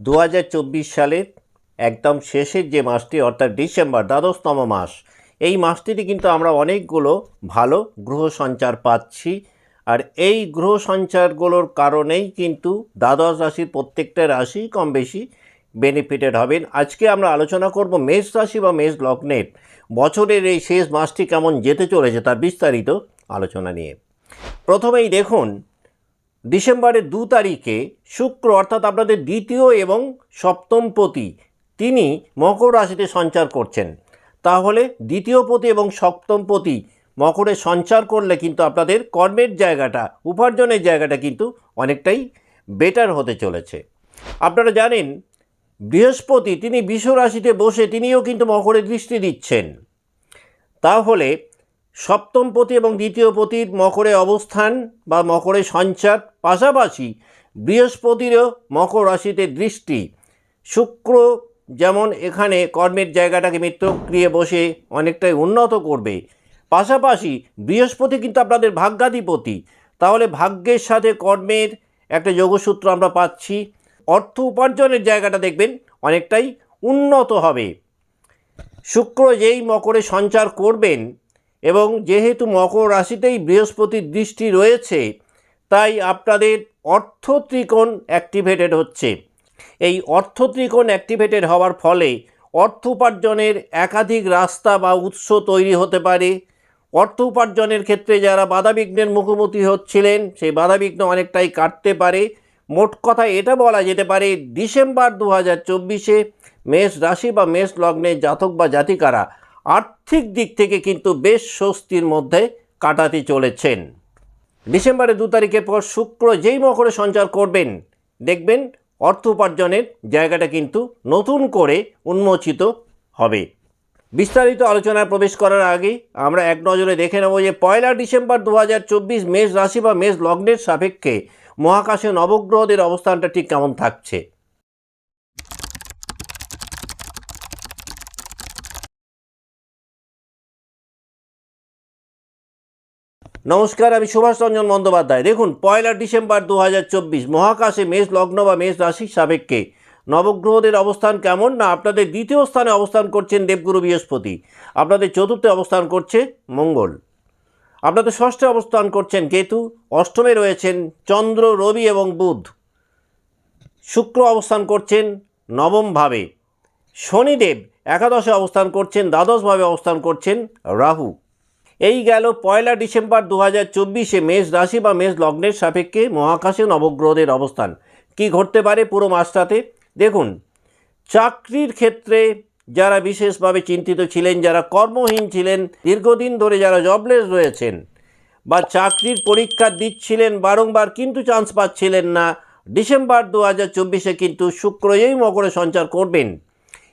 দু হাজার চব্বিশ সালের একদম শেষের যে মাসটি, অর্থাৎ ডিসেম্বর, দ্বাদশতম মাস, এই মাসটিতে কিন্তু আমরা অনেকগুলো ভালো গ্রহ সঞ্চার পাচ্ছি। আর এই গ্রহ সঞ্চারগুলোর কারণেই কিন্তু দ্বাদশ রাশির প্রত্যেকটা রাশি কম বেশি বেনিফিটেড হবেন। আজকে আমরা আলোচনা করব মেষ রাশি বা মেষ লগ্নের বছরের এই শেষ মাসটি কেমন যেতে চলেছে তার বিস্তারিত আলোচনা নিয়ে। প্রথমেই দেখুন ডিসেম্বরের দু তারিখে শুক্র, অর্থাৎ আপনাদের দ্বিতীয় এবং সপ্তম পতি, তিনি মকর রাশিতে সঞ্চার করছেন। তাহলে দ্বিতীয় পতি এবং সপ্তম পতি মকরে সঞ্চার করলে কিন্তু আপনাদের কর্মের জায়গাটা, উপার্জনের জায়গাটা কিন্তু অনেকটাই বেটার হতে চলেছে। আপনারা জানেন, বৃহস্পতি, তিনি বিশ্ব রাশিতে বসে তিনিও কিন্তু মকরে দৃষ্টি দিচ্ছেন। তাহলে সপ্তম পতি এবং দ্বিতীয় পতির মকরে অবস্থান বা মকরে সঞ্চার, পাশাপাশি বৃহস্পতিরও মকর রাশিতে দৃষ্টি। শুক্র যেমন এখানে কর্মের জায়গাটাকে মিত্রক্রিয়ে বসে অনেকটাই উন্নত করবে। পাশাপাশি বৃহস্পতি কিন্তু আপনাদের ভাগ্যাধিপতি। তাহলে ভাগ্যের সাথে কর্মের একটা যোগসূত্র আমরা পাচ্ছি। অর্থ উপার্জনের জায়গাটা দেখবেন অনেকটাই উন্নত হবে। শুক্র যেই মকরে সঞ্চার করবেন এবং যেহেতু মকর রাশিতেই বৃহস্পতির দৃষ্টি রয়েছে, তাই আপনাদের অর্থ ত্রিকোণ অ্যাক্টিভেটেড হচ্ছে। এই অর্থ ত্রিকোণ অ্যাক্টিভেটেড হওয়ার ফলে অর্থ উপার্জনের একাধিক রাস্তা বা উৎস তৈরি হতে পারে। অর্থ উপার্জনের ক্ষেত্রে যারা বাধাবিঘ্নের মুখোমুখি হচ্ছিলেন, সেই বাধাবিঘ্ন অনেকটাই কাটতে পারে। মোট কথা এটা বলা যেতে পারে, ডিসেম্বর দু হাজার চব্বিশে মেষ রাশি বা মেষ লগ্নের জাতক বা জাতিকারা আর্থিক দিক থেকে কিন্তু বেশ স্বস্তির মধ্যে কাটাতে চলেছেন। ডিসেম্বরের দু তারিখের পর শুক্র যেই মকরে সঞ্চার করবেন, দেখবেন অর্থ উপার্জনের জায়গাটা কিন্তু নতুন করে উন্মোচিত হবে। বিস্তারিত আলোচনায় প্রবেশ করার আগে আমরা এক নজরে দেখে নেব যে পয়লা ডিসেম্বর দু হাজার চব্বিশ মেষ রাশি বা মেষ লগ্নের সাপেক্ষে মহাকাশে নবগ্রহদের অবস্থানটা ঠিক কেমন থাকছে। নমস্কার, আমি সুভাষ রঞ্জন বন্দ্যোপাধ্যায়। দেখুন, পয়লা ডিসেম্বর দু হাজার চব্বিশ, মহাকাশে মেষ লগ্ন বা মেষ রাশির সাপেক্ষে। নবগ্রহদের অবস্থান কেমন? না, আপনাদের দ্বিতীয় স্থানে অবস্থান করছেন দেবগুরু বৃহস্পতি। আপনাদের চতুর্থে অবস্থান করছে মঙ্গল। আপনাদের ষষ্ঠে অবস্থান করছেন কেতু। অষ্টমে রয়েছেন চন্দ্র, রবি এবং বুধ। শুক্র অবস্থান করছেন নবমভাবে শনিদেব একাদশে অবস্থান করছেন দ্বাদশভাবে অবস্থান করছেন রাহু। এই গেল পয়লা ডিসেম্বর দু হাজার চব্বিশে মেষ রাশি বা মেষ লগ্নের সাপেক্ষে মহাকাশে নবগ্রহদের অবস্থান। কি ঘটতে পারে পুরো মাসটাতে? দেখুন, চাকরির ক্ষেত্রে যারা বিশেষভাবে চিন্তিত ছিলেন, যারা কর্মহীন ছিলেন, দীর্ঘদিন ধরে যারা জবলেস রয়েছেন বা চাকরির পরীক্ষা দিচ্ছিলেন বারংবার কিন্তু চান্স পাচ্ছিলেন না, ডিসেম্বর দু হাজার চব্বিশে কিন্তু শুক্রই মকরে সঞ্চার করবেন।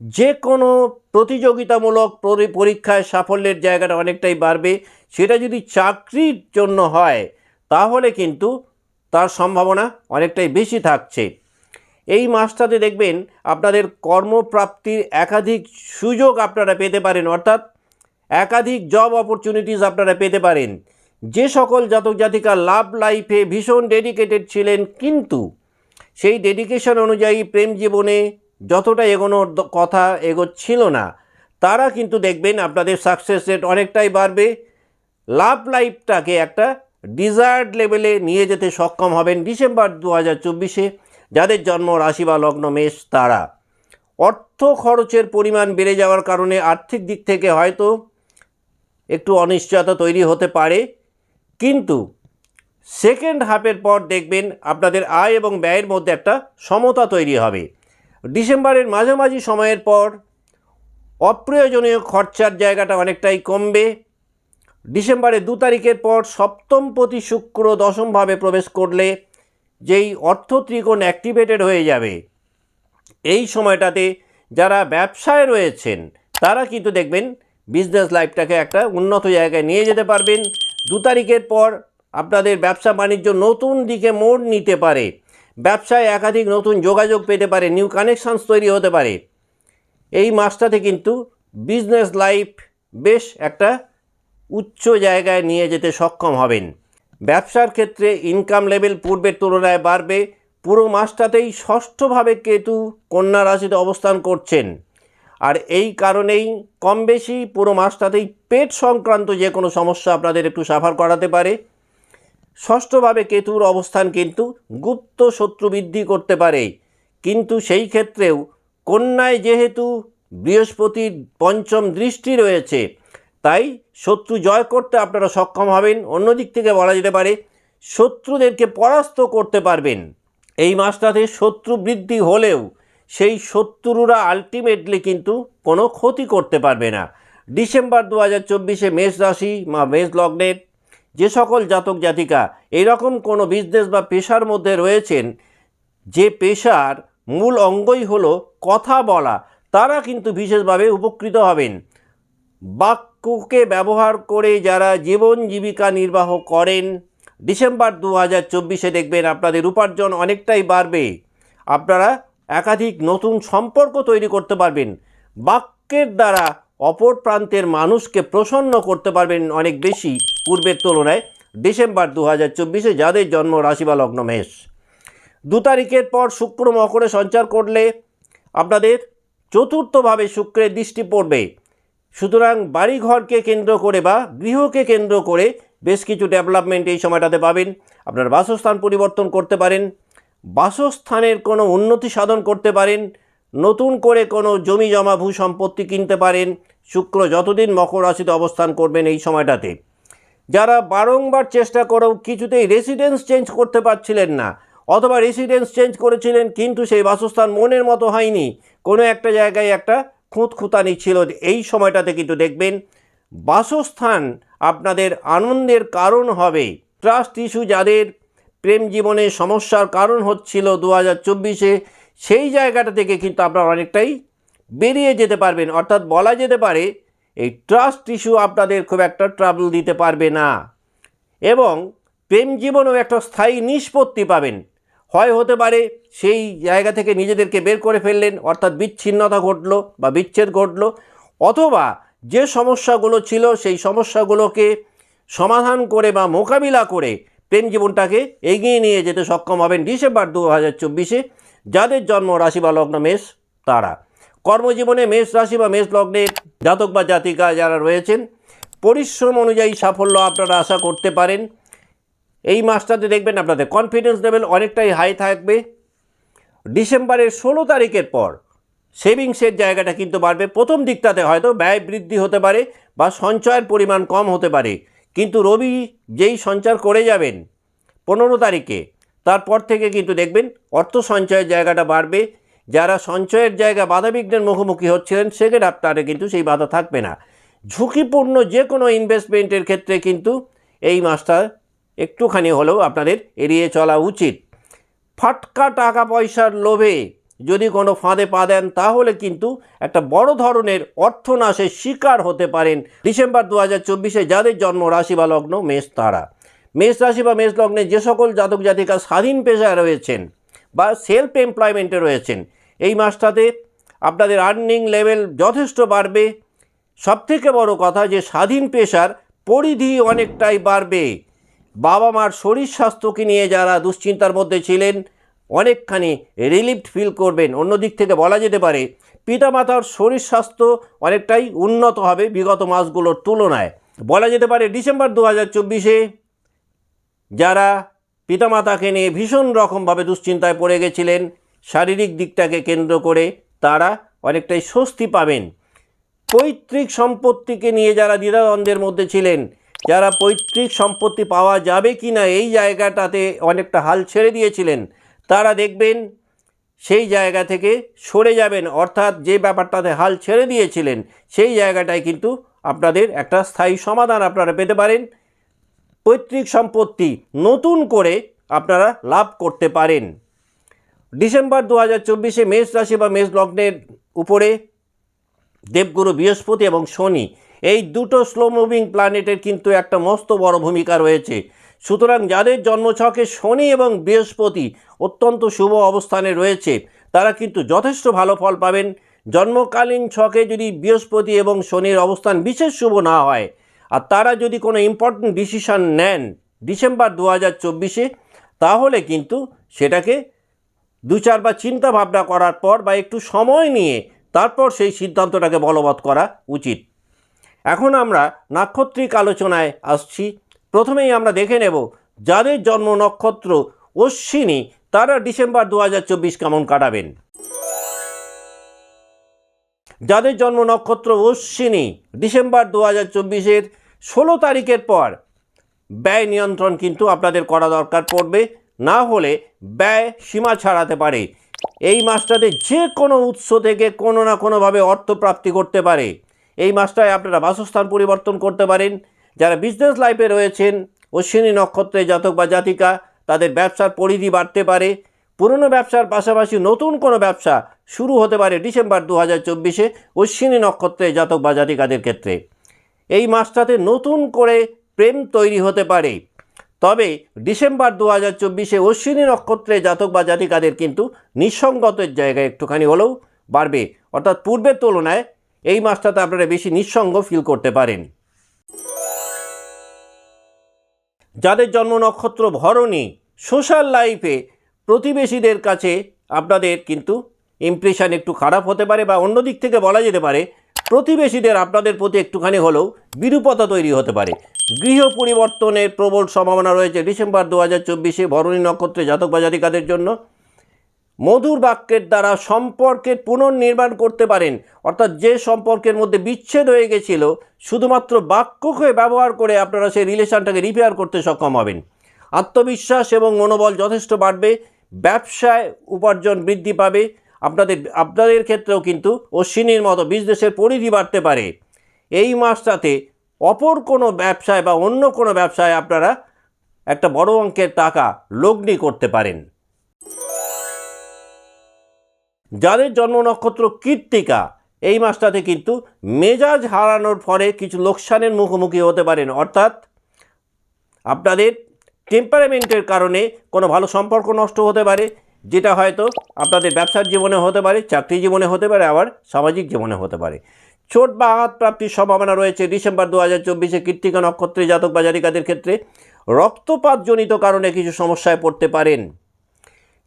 যে কোনো প্রতিযোগিতামূলক পরীক্ষায় সাফল্যের জায়গাটা অনেকটাই বাড়বে, সেটা যদি চাকরির জন্য হয়, তাহলে কিন্তু তার সম্ভাবনা অনেকটাই বেশি থাকছে। এই মাসটাতে দেখবেন আপনাদের কর্মপ্রাপ্তির একাধিক সুযোগ আপনারা পেতে পারেন, অর্থাৎ একাধিক জব অপরচুনিটিস আপনারা পেতে পারেন। যে সকল জাতক জাতিকা লাভ লাইফে ভীষণ ডেডিকেটেড ছিলেন, কিন্তু সেই ডেডিকেশন অনুযায়ী প্রেম জীবনে যতটা এগোনোর কথা এগোচ্ছিল না, তারা কিন্তু দেখবেন আপনাদের সাকসেস রেট অনেকটাই বাড়বে। লাভ লাইফটাকে একটা ডিজায়ার্ড লেভেলে নিয়ে যেতে সক্ষম হবেন ডিসেম্বর দু হাজার চব্বিশে, যাদের জন্ম রাশি বা লগ্ন মেষ তারা। অর্থ খরচের পরিমাণ বেড়ে যাওয়ার কারণে আর্থিক দিক থেকে হয়তো একটু অনিশ্চয়তা তৈরি হতে পারে, কিন্তু সেকেন্ড হাফের পর দেখবেন আপনাদের আয় এবং ব্যয়ের মধ্যে একটা সমতা তৈরি হবে। ডিসেম্বরের মাঝামাঝি সময়ের পর অপ্রয়োজনীয় খরচার জায়গাটা অনেকটাই কমবে। ডিসেম্বরের দু তারিখের পর সপ্তম প্রতি শুক্র দশমভাবে প্রবেশ করলে যেই অর্থ ত্রিকোণ অ্যাক্টিভেটেড হয়ে যাবে। এই সময়টাতে যারা ব্যবসায় রয়েছেন, তারা কিন্তু দেখবেন বিজনেস লাইফটাকে একটা উন্নত জায়গায় নিয়ে যেতে পারবেন। দু তারিখের পর আপনাদের ব্যবসা বাণিজ্য নতুন দিকে মোড় নিতে পারে। ব্যবসায় একাধিক নতুন যোগাযোগ পেতে পারে নিউ কানেকশানস তৈরি হতে পারে। এই মাসটাতে কিন্তু বিজনেস লাইফ বেশ একটা উচ্চ জায়গায় নিয়ে যেতে সক্ষম হবেন। ব্যবসার ক্ষেত্রে ইনকাম লেভেল পূর্বের তুলনায় বাড়বে। পুরো মাসটাতেই ষষ্ঠভাবে কেতু কন্যা রাশিতে অবস্থান করছেন। আর এই কারণেই কম বেশি পুরো মাসটাতেই পেট সংক্রান্ত যে কোনো সমস্যা আপনাদের একটু সাফার করাতে পারে। ষষ্ঠভাবে কেতুর অবস্থান কিন্তু গুপ্ত শত্রু বৃদ্ধি করতে পারে। কিন্তু সেই ক্ষেত্রেও কন্যায় যেহেতু বৃহস্পতির পঞ্চম দৃষ্টি রয়েছে, তাই শত্রু জয় করতে আপনারা সক্ষম হবেন। অন্যদিক থেকে বলা যেতে পারে, শত্রুদেরকে পরাস্ত করতে পারবেন। এই মাসটাতে শত্রু বৃদ্ধি হলেও সেই শত্রুরা আলটিমেটলি কিন্তু কোনো ক্ষতি করতে পারবে না। ডিসেম্বর দু হাজার চব্বিশে মেষ রাশি বা মেষ লগ্নের যে সকল জাতক জাতিকা এরকম কোনো বিজনেস বা পেশার মধ্যে রয়েছেন, যে পেশার মূল অঙ্গই হলো কথা বলা, তারা কিন্তু বিশেষভাবে উপকৃত হবেন। বাক্যকে ব্যবহার করে যারা জীবন জীবিকা নির্বাহ করেন, ডিসেম্বর দু হাজার চব্বিশে দেখবেন আপনাদের উপার্জন অনেকটাই বাড়বে। আপনারা একাধিক নতুন সম্পর্ক তৈরি করতে পারবেন। বাক্যের দ্বারা অপর প্রান্তের মানুষকে প্রসন্ন করতে পারবেন অনেক বেশি পূর্বের তুলনায় ডিসেম্বর দু হাজার চব্বিশে যাদের জন্ম রাশি বা লগ্ন মেষ। দু তারিখের পর শুক্র মকরে সঞ্চার করলে আপনাদের চতুর্থভাবে শুক্রের দৃষ্টি পড়বে। সুতরাং বাড়িঘরকে কেন্দ্র করে বা গৃহকে কেন্দ্র করে বেশ কিছু ডেভেলপমেন্ট এই সময়টাতে পাবেন। আপনার বাসস্থান পরিবর্তন করতে পারেন। বাসস্থানের কোনো উন্নতি সাধন করতে পারেন। নতুন করে কোনো জমি জমা ভূ সম্পত্তি কিনতে পারেন, শুক্র যতদিন মকর রাশিতে অবস্থান করবেন এই সময়টাতে। যারা বারংবার চেষ্টা করেও কিছুতেই রেসিডেন্স চেঞ্জ করতে পারছিলেন না, অথবা রেসিডেন্স চেঞ্জ করেছিলেন কিন্তু সেই বাসস্থান মনের মতো হয়নি, কোনো একটা জায়গায় একটা খুঁতখুঁতানি ছিল এই সময়টাতে কিন্তু দেখবেন বাসস্থান আপনাদের আনন্দের কারণ হবে। ট্রাস্ট ইস্যু যাদের প্রেম জীবনে সমস্যার কারণ হচ্ছিল দু হাজার চব্বিশে সেই জায়গাটা থেকে কিন্তু আপনারা অনেকটাই বেরিয়ে যেতে পারবেন। অর্থাৎ বলা যেতে পারে, এই ট্রাস্ট ইস্যু আপনাদের খুব একটা ট্রাবল দিতে পারবে না। এবং প্রেম জীবনেও একটা স্থায়ী নিষ্পত্তি পাবেন। হয় হতে পারে সেই জায়গা থেকে নিজেদেরকে বের করে ফেললেন, অর্থাৎ বিচ্ছিন্নতা ঘটলো বা বিচ্ছেদ ঘটলো, অথবা যে সমস্যাগুলো ছিল সেই সমস্যাগুলোকে সমাধান করে বা মোকাবিলা করে প্রেম জীবনটাকে এগিয়ে নিয়ে যেতে সক্ষম হবেন ডিসেম্বর দু হাজার চব্বিশে। যাদের জন্ম রাশি বা লগ্ন মেষ, তারা। কর্মজীবনে মেষ রাশি বা মেষ লগ্নের জাতক বা জাতিকা যারা রয়েছেন, পরিশ্রম অনুযায়ী সাফল্য আপনারা আশা করতে পারেন। এই মাসটাতে দেখবেন আপনাদের কনফিডেন্স লেভেল অনেকটাই হাই থাকবে। ডিসেম্বরের ষোলো তারিখের পর সেভিংসের জায়গাটা কিন্তু বাড়বে। প্রথম দিকটাতে হয়তো ব্যয় বৃদ্ধি হতে পারে বা সঞ্চয়ের পরিমাণ কম হতে পারে। কিন্তু রবি যেই সঞ্চার করে যাবেন, পনেরো তারিখে তারপর থেকে কিন্তু দেখবেন অর্থ সঞ্চয়ের জায়গাটা বাড়বে। যারা সঞ্চয়ের জায়গা বাধাবিঘ্নের মুখোমুখি হচ্ছিলেন, সেক্ষেত্রে আপনারা কিন্তু সেই বাধা থাকবে না। ঝুঁকিপূর্ণ যে কোনো ইনভেস্টমেন্টের ক্ষেত্রে কিন্তু এই মাসটা একটুখানি হলেও আপনাদের এড়িয়ে চলা উচিত। ফাটকা টাকা পয়সার লোভে যদি কোনো ফাঁদে পা দেন, তাহলে কিন্তু একটা বড় ধরনের অর্থনাশের শিকার হতে পারেন ডিসেম্বর দু হাজার চব্বিশে, যাদের জন্ম রাশি বা লগ্ন মেষ তারা। মেষ রাশি বা মেষ লগ্নে যে সকল জাতক জাতিকা স্বাধীন পেশায় রয়েছেন বা সেলফ এমপ্লয়মেন্টে রয়েছেন, এই মাসটাতে আপনাদের আর্নিং লেভেল যথেষ্ট বাড়বে। সবথেকে বড় কথা যে স্বাধীন পেশার পরিধি অনেকটাই বাড়বে। বাবা মার শরীর স্বাস্থ্যকে নিয়ে যারা দুশ্চিন্তার মধ্যে ছিলেন, অনেকখানি রিলিফড ফিল করবেন। অন্যদিক থেকে বলা যেতে পারে, পিতামাতার শরীর স্বাস্থ্য অনেকটাই উন্নত হবে বিগত মাসগুলোর তুলনায়। বলা যেতে পারে, ডিসেম্বর দু হাজার চব্বিশে যারা পিতামাতাকে নিয়ে ভীষণ রকমভাবে দুশ্চিন্তায় পড়ে গেছিলেন, শারীরিক দিকটাকে কেন্দ্র করে তারা অনেকটাই স্বস্তি পাবেন। পৈতৃক সম্পত্তিকে নিয়ে যারা দ্বিধাদ্বন্দ্বের মধ্যে ছিলেন, যারা পৈতৃক সম্পত্তি পাওয়া যাবে কি না এই জায়গাটাতে অনেকটা হাল ছেড়ে দিয়েছিলেন, তারা দেখবেন সেই জায়গা থেকে সরে যাবেন, অর্থাৎ যে ব্যাপারটাতে হাল ছেড়ে দিয়েছিলেন, সেই জায়গাটায় কিন্তু আপনাদের একটা স্থায়ী সমাধান আপনারা পেতে পারেন। পৈতৃক সম্পত্তি নতুন করে আপনারা লাভ করতে পারেন। ডিসেম্বর দু হাজার চব্বিশে মেষ রাশি বা মেষ লগ্নের উপরে দেবগুরু বৃহস্পতি এবং শনি, এই দুটো স্লো মুভিং প্ল্যানেটের কিন্তু একটা মস্ত বড় ভূমিকা রয়েছে। সুতরাং যাদের জন্মছকে শনি এবং বৃহস্পতি অত্যন্ত শুভ অবস্থানে রয়েছে, তারা কিন্তু যথেষ্ট ভালো ফল পাবেন। জন্মকালীন ছকে যদি বৃহস্পতি এবং শনির অবস্থান বিশেষ শুভ না হয় আর তারা যদি কোনো ইম্পর্টেন্ট ডিসিশন নেন ডিসেম্বর দু হাজার চব্বিশে, তাহলে কিন্তু সেটাকে দু চারবার চিন্তা ভাবনা করার পর বা একটু সময় নিয়ে তারপর সেই সিদ্ধান্তটাকে বলবৎ করা উচিত। এখন আমরা নাক্ষত্রিক আলোচনায় আসছি। প্রথমেই আমরা দেখে নেব যাদের জন্ম নক্ষত্র অশ্বিনী, তারা ডিসেম্বর দু হাজার চব্বিশ কেমন কাটাবেন। যাদের জন্ম নক্ষত্র অশ্বিনী, ডিসেম্বর দু হাজার চব্বিশের ষোলো তারিখের পর। ব্যয় নিয়ন্ত্রণ কিন্তু আপনাদের করা দরকার পড়বে, না হলে ব্যয় সীমা ছাড়াতে পারে। এই মাসটাতে যে কোনো উৎস থেকে কোনো না কোনোভাবে অর্থ প্রাপ্তি করতে পারে। এই মাসটায় আপনারা বাসস্থান পরিবর্তন করতে পারেন। যারা বিজনেস লাইফে রয়েছেন, অশ্বিনী নক্ষত্রে জাতক বা জাতিকা, তাদের ব্যবসার পরিধি বাড়তে পারে। পুরনো ব্যবসার পাশাপাশি নতুন কোনো ব্যবসা শুরু হতে পারে ডিসেম্বর দু হাজার চব্বিশে অশ্বিনী নক্ষত্রে জাতক বা জাতিকাদের ক্ষেত্রে। এই মাসটাতে নতুন করে প্রেম তৈরি হতে পারে। তবে ডিসেম্বর দু হাজার চব্বিশে অশ্বিনী নক্ষত্রে জাতক বা জাতিকাদের কিন্তু নিঃসঙ্গতের জায়গায় একটুখানি হলেও বাড়বে। অর্থাৎ পূর্বের তুলনায় এই মাসটাতে আপনারা বেশি নিঃসঙ্গ ফিল করতে পারেন। যাদের জন্ম নক্ষত্র ভরণী সোশ্যাল লাইফে প্রতিবেশীদের কাছে আপনাদের কিন্তু ইমপ্রেশন একটু খারাপ হতে পারে বা অন্য দিক থেকে বলা যেতে পারে, প্রতিবেশীদের আপনাদের প্রতি একটুখানি হলেও বিরূপতা তৈরি হতে পারে। গৃহ পরিবর্তনের প্রবল সম্ভাবনা রয়েছে ডিসেম্বর দু হাজার চব্বিশে ভরণী নক্ষত্রে জাতক বা জাতিকাদের জন্য। মধুর বাক্যের দ্বারা সম্পর্কের পুনর্নির্মাণ করতে পারেন। অর্থাৎ যে সম্পর্কের মধ্যে বিচ্ছেদ হয়ে গেছিল, শুধুমাত্র বাক্যকে ব্যবহার করে আপনারা সেই রিলেশনটাকে রিপেয়ার করতে সক্ষম হবেন। আত্মবিশ্বাস এবং মনোবল যথেষ্ট বাড়বে। ব্যবসায় উপার্জন বৃদ্ধি পাবে। আপনাদের আপনাদের ক্ষেত্রেও কিন্তু অশ্বিনীর মতো বিজনেসের পরিধি বাড়তে পারে। এই মাসটাতে অপর কোনো ব্যবসায় বা অন্য কোনো ব্যবসায় আপনারা একটা বড় অঙ্কের টাকা লগ্নি করতে পারেন। যাদের জন্ম নক্ষত্র কীর্তিকা এই মাসটাতে কিন্তু মেজাজ হারানোর ফলে কিছু লোকসানের মুখোমুখি হতে পারেন। অর্থাৎ আপনাদের টেম্পারামেন্টের কারণে কোনো ভালো সম্পর্ক নষ্ট হতে পারে, যেটা হয়তো আপনাদের ব্যবসার জীবনে হতে পারে চাকরি জীবনে হতে পারে, আবার সামাজিক জীবনে হতে পারে। চোট বা আঘাত প্রাপ্তির সম্ভাবনা রয়েছে ডিসেম্বর দু হাজার চব্বিশে কৃত্তিকা নক্ষত্রে জাতক বা জাতিকাদের ক্ষেত্রে। রক্তপাতজনিত কারণে কিছু সমস্যায় পড়তে পারেন।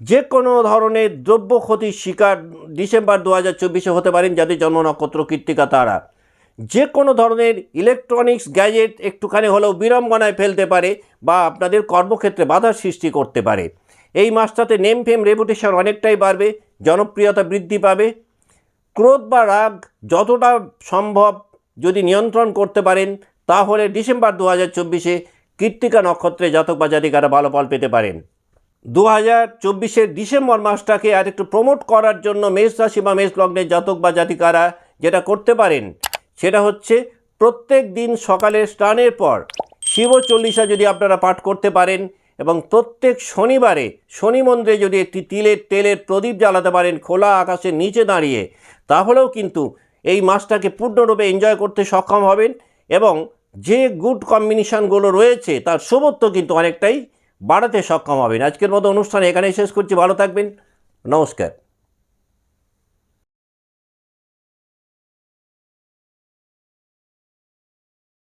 যে কোনো ধরনের দ্রব্য ক্ষতির শিকার ডিসেম্বর দু হাজার চব্বিশে হতে পারেন, যাদের জন্ম নক্ষত্র কৃত্তিকা তারা। যে কোনো ধরনের ইলেকট্রনিক্স গ্যাজেট একটুখানি হলেও বিড়ম্বনায় ফেলতে পারে বা আপনাদের কর্মক্ষেত্রে বাধার সৃষ্টি করতে পারে। এই মাসটাতে নেম ফেম রেপুটেশন অনেকটাই বাড়বে, জনপ্রিয়তা বৃদ্ধি পাবে। ক্রোধ বা রাগ যতটা সম্ভব যদি নিয়ন্ত্রণ করতে পারেন, তাহলে ডিসেম্বর দু হাজার চব্বিশে কৃত্তিকা নক্ষত্রে জাতক বা জাতিকারা ভালো ফল পেতে পারেন। দু হাজার চব্বিশের ডিসেম্বর মাসটাকে আর একটু প্রমোট করার জন্য মেষ রাশি বা মেষ লগ্নের জাতক বা জাতিকারা যেটা করতে পারেন সেটা হচ্ছে প্রত্যেক দিন সকালে স্নানের পর শিব চল্লিশা যদি আপনারা পাঠ করতে পারেন এবং প্রত্যেক শনিবারে, শনি মন্দিরে যদি একটি তিলের তেলের প্রদীপ জ্বালাতে পারেন খোলা আকাশের নিচে দাঁড়িয়ে, তাহলেও কিন্তু এই মাসটাকে পূর্ণরূপে এনজয় করতে সক্ষম হবেন এবং যে গুড কম্বিনেশানগুলো রয়েছে তার শুভত্ব কিন্তু অনেকটাই বাড়াতে সক্ষম হবেন। আজকের মতো অনুষ্ঠান এখানেই শেষ করছি। ভালো থাকবেন। নমস্কার।